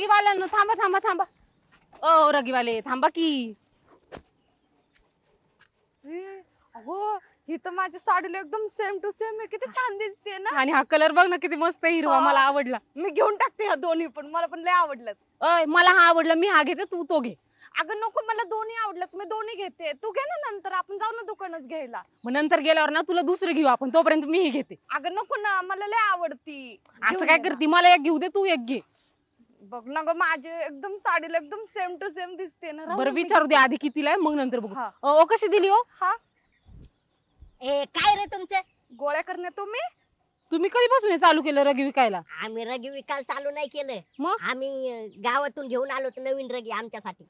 रगीवाल्यांनो थांबा थांबा थांबा. ओ रगीवाले थांबा की. अहो ही तर माझ्या साडीला एकदम सेम टू सेम आहे. किती छान दिसते ना. आणि हा कलर बघ ना किती मस्त आहे हिरवा हा. मला आवडला. मी घेऊन टाकते ह्या दोन्ही पण मला पण लय आवडलं. अय मला हा आवडला मी हा घेते तू तो घे. अगं नको मला दोन्ही आवडलं. मी दोन्ही घेते. तू घे ना नंतर आपण जाऊ ना दुकानात घ्यायला. मग नंतर गेल्यावर ना तुला दुसरं घेऊ आपण तोपर्यंत मी हे घेते. अगं नको ना मला लय आवडती. असं काय ये ना. करते? मला एक घेऊ दे तू एक घे. बघ ना ग माझे एकदम साडीला एकदम सेम टू सेम दिसते ना बरं विचारू दे. आधी कितीला आहे मग नंतर बघू. हा. ओ कशी दिली हो? हा. ए काय रे तुमचं? गोळ्या करणे तुम्ही? तुम्ही कधीपासून हे चालू केलं रगी विकायला? आम्ही रगी विकायला चालू नाही केलं. मग? आम्ही अं, गावातून घेऊन आलो होतो नवीन रगी आमच्यासाठी.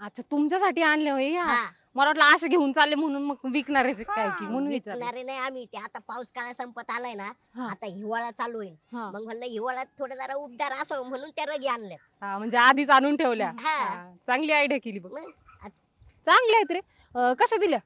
अच्छा तुमच्यासाठी आणले होय या? हा. मला वाटलं असे घेऊन चालले म्हणून मग विकणार आहे काय की म्हणून विचारलं. विकणारे नाही आम्ही ते. आता पाऊस काळा संपत आलाय ना हा. आता हिवाळा चालू होईल. हा. मग म्हणलं हिवाळ्यात थोडं जरा उबदार असावं म्हणून त्या रगी आणल्या हा म्हणजे आधीच आणून ठेवल्या. हा. हा, चांगली आयडिया केली बघ. मग चांगल्या आहेत रे. अं, कशा दिल्या?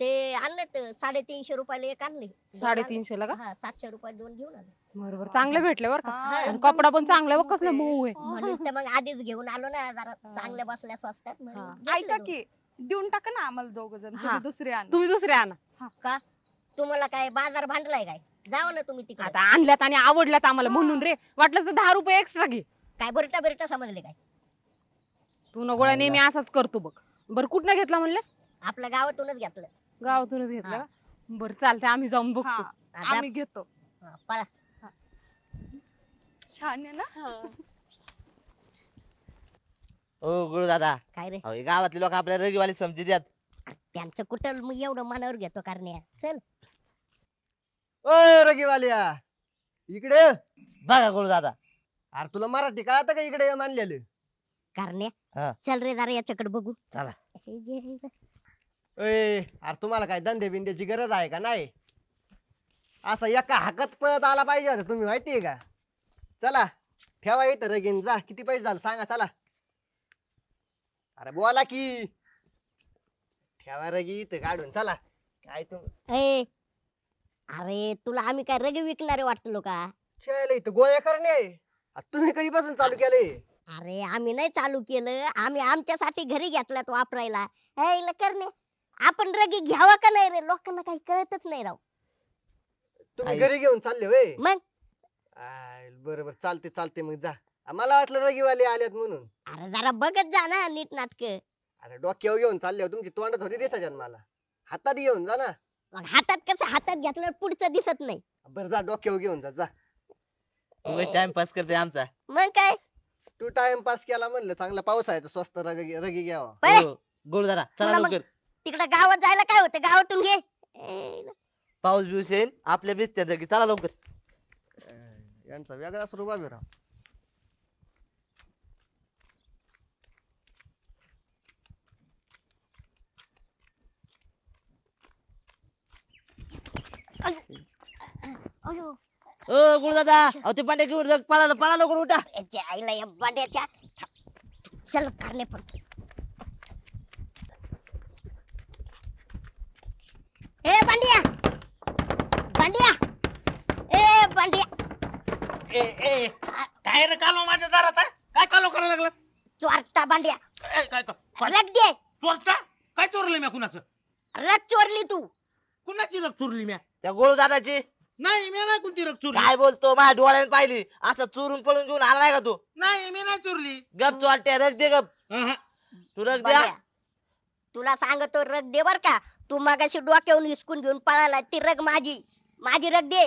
ते आणलेत साडेतीनशे रुपयाला एक आणले. साडेतीनशे ला का? हा सातशे रुपये दोन घेऊन आले. बरोबर चांगले भेटले बरं का. हा, आणि कपडा पण चांगला आहे बघ कसलं आहे. मऊ आहे. म्हणून तर मग आधीच घेऊन आलो ना जरा चांगल्या बसल्या स्वस्तात. म्हणून हा. घेतलं ऐका दोन. की देऊन टाका ना आम्हाला दोघ जण. हा. तुम्ही दुसरे आण. तुम्ही दुसरे आणा. का? तुम्हाला काय बाजार भांडलाय काय? जावा ना तुम्ही तिकडे. आता आणल्यात आणि आवडल्यात आम्हाला म्हणून रे. वाटलं तर दहा रुपये एक्स्ट्रा घे. काय बरटा बिरटा समजले काय? तू नगोळा नेहमी असाच करतो बघ. बरं कुठनं घेतला म्हणलेस आपल्या गावातूनच घेतलं. गावातूनच घेतला? हा. का बरं चालतंय आम्ही जाऊन बघतो. हा. आम्ही घेतो. हा, पळा. छान आहे ना? ओ गुरु दादा काय रे? अहो, हे गावातले लोक आपल्या रगीवाली समजी द्यात त्यांचं कुठं मग एवढं मनावर घेतो करण्या. चल. ओय रगीवालिया इकडे ये. बघा गुरु दादा अरे तुला मराठी कळत का इकडे ये मानलेलं हा. करण्या चल रे जरा याच्याकडे बघू. चला. हे हे अरे तुम्हाला काय धंदे बिंद्याची गरज आहे का नाही? असं एका हाकत पळत आला पाहिजे होता तुम्ही माहितीये का? चला ठेवा इथं रगीन. जा किती पैसे झाले? सांगा चला. अरे बोला की. ठेवा रगी इथं काढून चला. काय तुम ए अरे तुला आम्ही काय रगे विकणारे वाटलो का? शाळेला इथं गोळ्या करणे. आ, तुम्ही कधीपासून चालू केले? अरे आम्ही नाही चालू केलं. आम्ही आमच्यासाठी घरी घेतल्यात वापरायला. हे इला करणे. आपण रगी घ्यावा का नाही रे? लोकांना काही कळतच नाही राव. तुम्ही आई. घरी घेऊन चालले होय? मग? आय, बरं बरं चालते चालते. मग जा. मला वाटलं रगीवाले आल्यात म्हणून. अरे जरा बघत जा ना नीट नाटक. अरे डोक्यावर घेऊन चालले हो, तुमची तोंडात होती दिसायच्या ना मला. हातात घेऊन जा ना. मग हातात कसं हातात घेतल्यावर पुढचं दिसत नाही. बरं जा डोक्यावर घेऊन जा जा. टाइमपास करते आमचा. मग काय? तू टाइम पास केला म्हणलं चांगला पावसाळ्याचा स्वस्त रगी रगी घ्यावा. पळे. हो, गुरु दादा चला मग- लवकर. तिकडे गावात जायला काय होतं? गावातून घे. ए, पाऊस बिऊस येईल आपल्या बिस्त्या जागी चला लवकर. यांचा वेगळा स्वरूप आहे अयो ओ गुरु दादा अहो ते पांड्या घेऊन रग पळा पळा लवकर उठा. याच्या आईला या बांड्याच्या चल करणे पण. ए बांडिया! बांडिया! ए बांडिया! ए ए काय रे कालो माझ्या दारात आहे? काय कालो करायला लागला? चोरटा बांडिया. ए, काय काय- काय? रग दे. चोरता? काय चोरलं म्या कुणाचं? रग चोरली तू. कुणाची रग चोरली म्या त्या गुरु दादाची? नाही मी नाही कोणती रग चोरली. काय बोलतो माझ्या डोळ्याने पाहिली. असं चोरून पळून घेऊन आला नाही का तू? नाही मी नाही चोरली. गप चोरट्या रग दे गप. अहं. तू रग द्या. तुला सांगतो रग दे बर का. तू मगाशी डोक्यावरून हिसकून घेऊन पळाला ती रग माझी. माझी रग दे.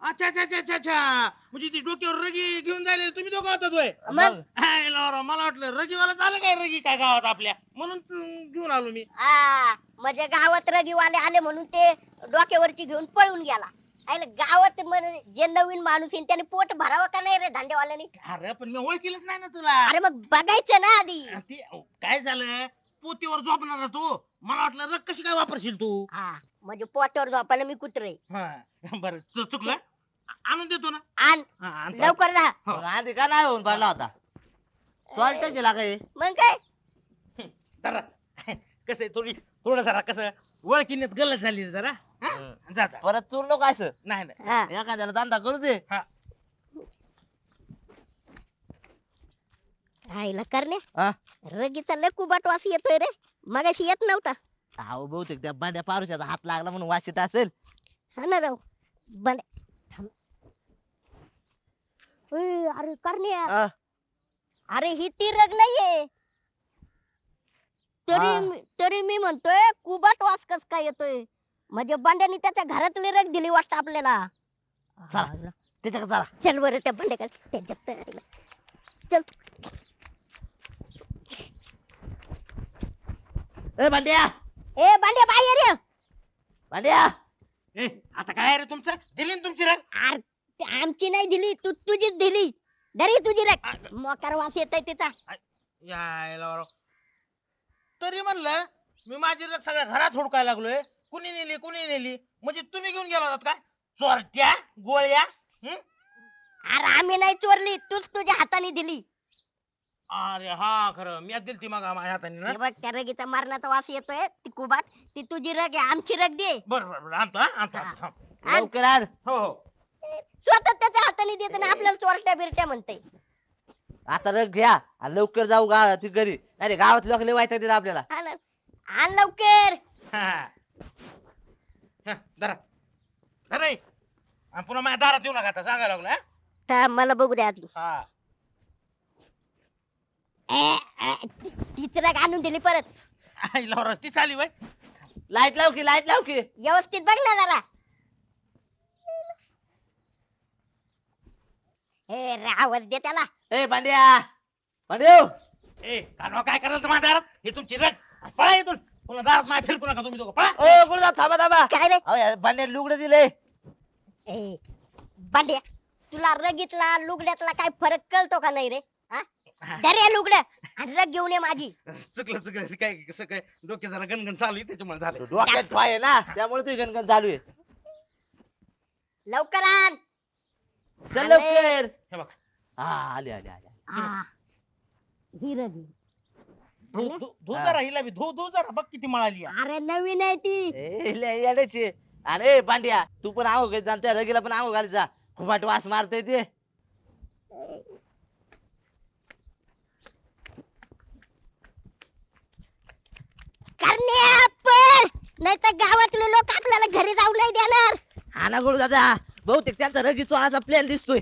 अच्छा अच्छा अच्छा अच्छा अच्छा. म्हणजे ती डोक्यावर रगी घेऊन जायला तुम्ही दोघं होतात होय? मग? हाय लावरा, मला वाटलं रगीवाला झालं काय रगी काय गावात आपल्या? म्हणून अं, घेऊन आलो मी. आ म्हणजे गावात रगीवाले आले म्हणून ते डोक्यावरची घेऊन पळून गेला. आयला गावात म्हण- जे नवीन माणूस येईन त्याने पोट भरावं का नाही रे धंदेवाल्याने? अरे पण मी ओळखीलच नाही ना तुला. अरे मग बघायचं ना आधी. ती काय झालं? पोतीवर झोपणार तू. मला वाटलं रग कशी काय वापरशील तू? हा म्हणजे पोटावर झोपायला मी कुत्रे हा बरं चु- चुकलं? आ- आणून देतो ना. आण. हा, आणतो. लवकर जा. हो. आधी का नाही होऊन पडला होता? गेला काय मग काय? कसं आहे थोडी थोडं जरा कसं ओळखीने गलत झाली रे जरा. हा? हं. जा जा. परत चोर नको असं. नाही नाही. हा. एखाद्याला धंदा करू दे. हा. आईला करणे हा? रगीचा लय कुबाट वास येतोय रे. मगाशी येत नव्हता. अहो बहुतेक त्या बांड्या पारुशाचा हात लागला म्हणून वास येत असेल. हा ना राव. बंड थांब. उय, अरे करणे अ, अरे ही ती रग नाहीये. तरी हा. तरी मी म्हणतोय कुबाट वास कस काय येतोय? म्हणजे बंड्याने त्याच्या घरातली रग दिली वाटतं आपल्याला. चला त्याच्याकडे चला चल बरं त्या बंड्याकडे. त्याच्यात. चल. ए बांड्या! ए बांड्या बाहेर ये. बांड्या! ए आता काय रे तुमचं? दिली ना तुमची रग? अरे ते आमची नाही दिली तू तुझीच दिली. दरी तुझी रग. मोकार वास येतोय तिचा. यायला. तरी म्हणलं मी माझी रग सगळ्या घरात हुडकायला लागलोय. कुणी नेली कुणी नेली? म्हणजे तुम्ही घेऊन गेला होतात काय? चोरट्या गोळ्या हं? अरे आम्ही नाही चोरली तूच तुझ्या हाताने दिली. अरे हा खरं. मी दिली ती मग माझ्या हाताने ना? हे बघ त्या रगीचा मरणाचा वास येतोय ती कुबाट. ती तुझी रग आहे आमची रग दे. बरं बरं बरं. आणतो हा? आणतो आणतो, थांब. आण. लवकर आण. हो हो. स्वतः त्याच्या हाताने देत आणि आपल्याला चोरट्या बिरट्या म्हणते. आता रग घ्या आणि लवकर जाऊ गावात ती घरी. अरे गावात लोक लय वाईट दिला आपल्याला. आण आण लवकर. हा, हा. हा, धरा. धरा हे. आणि पुन्हा माझ्या दारात येऊ नका आता सांगायला लागलो हा? थांब, मला बघू द्या आधी. हा. ए, ए, ती- तीच रग आणून दिली परत. ती चाली वय लाइट लाव की लाइट लाव की. व्यवस्थित बघ ना जरा. ए रे, आवाज दे त्याला. ए बांड्या बांड्या ए कानवा काय करायला तुम्हाला दारात? हे तुमची रग पळा इथून. पुन्हा दारात नाही फिरकू नका तुम्ही दोघं. पळा. ओ गुरुदा थांबा थांबा. काय रे? अहो लुगडं दिले ए बांड्या तुला रगीतला लुगड्यातला काय फरक कळतो का नाही रे? हा? धर हे लुगडं आणि रग घेऊन ये माझी. चुकलं चुकलं. काय कसं काय? डोके जरा गणगण चालू आहे त्याच्यामुळे झालं डोक्यात ठोय आहे ना त्यामुळे तुझी गणगण चालू आहे. लवकर आण. चल. लवकर. हे बघ. हा आले आले आले. हा. ही रग धू धू धू हा. जरा हिला बी धू धू जरा बघ किती मळाली आहे. अरे नवीन आहे ती. ए लय येड्याची. अरे बांड्या तू पण आहो घाल जा त्या रगीला पण आहो घाल जा. खुबाट वास मारते ते. करण्या पण नाही तर गावातले लोक आपल्याला घरी जाऊ नाही देणार. हा ना गुरु दादा. बहुतेक त्यांचा रगी चोराचा प्लॅन दिसतोय.